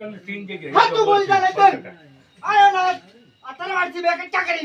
સાચું બોલી જા નહીંતર આયો ના આ તલવારથી બે કચ્ચા કરી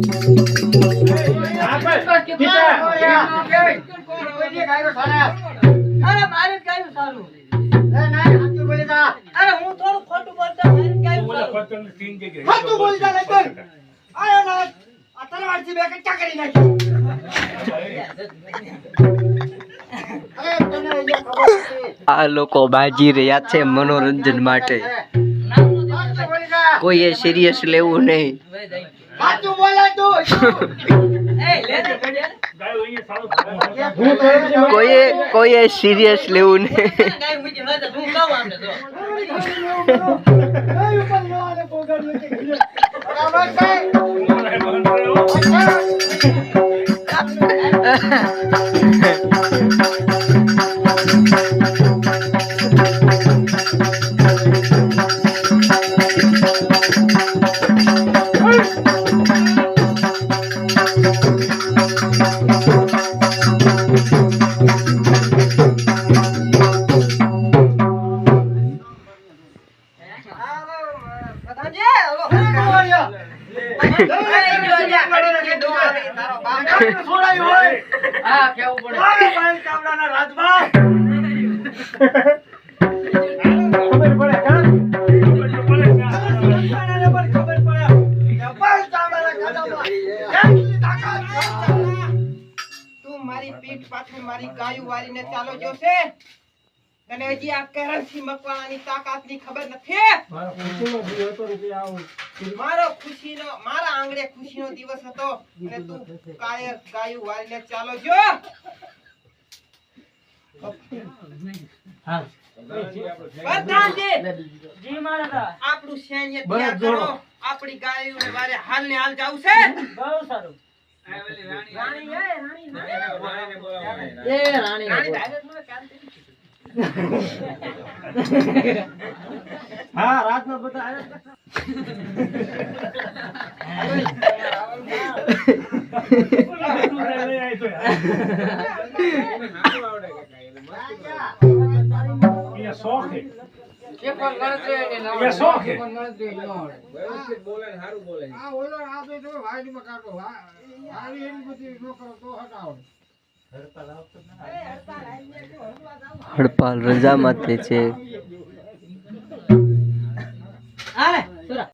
અરે મારે જ ગાયું સારું. અરે હું થોડું ખોટું બોલતો મારે જ ગાયું સારું. સાચું બોલી જા નહીંતર આયો ના આ તલવારથી બે કચ્ચા કરી નાખી અરે તને અહીંયા ખબર છે આ લોકો બાજી રહ્યા છે મનોરંજન માટે. સાચું બોલી જા. કોઈએ સિરિયસ લેવું નહીં સાચું બોલે તું એ, લે ને ઘડિયાળ. કોઈએ કોઈએ સિરિયસ લેવું નહીં. તો મારી પીઠ પાછળ મારી ગાયું વાળીને ચાલો જોશે અને હજી આ કરન્સી મકવાણાની તાકાતની ખબર નથી મારો ખુશીનો મારા ખુશી ખુશીનો દિવસ હતો. અને તું કાયર ગાયું વાળીને ચાલો જો. પ્રધાનજી, જી. મહારાજા. આપણું સૈન્ય તૈયાર કરો. આપણી ગાયોને વારે હાલ ને હાલ જાવું છે. બહુ સારું. રાણી રાણી રાણી રાણી બોલ. ધારે જ મને કામ કરી. હા રાતમાં બધા આવ્યા હડપાલ રજા માતે છે.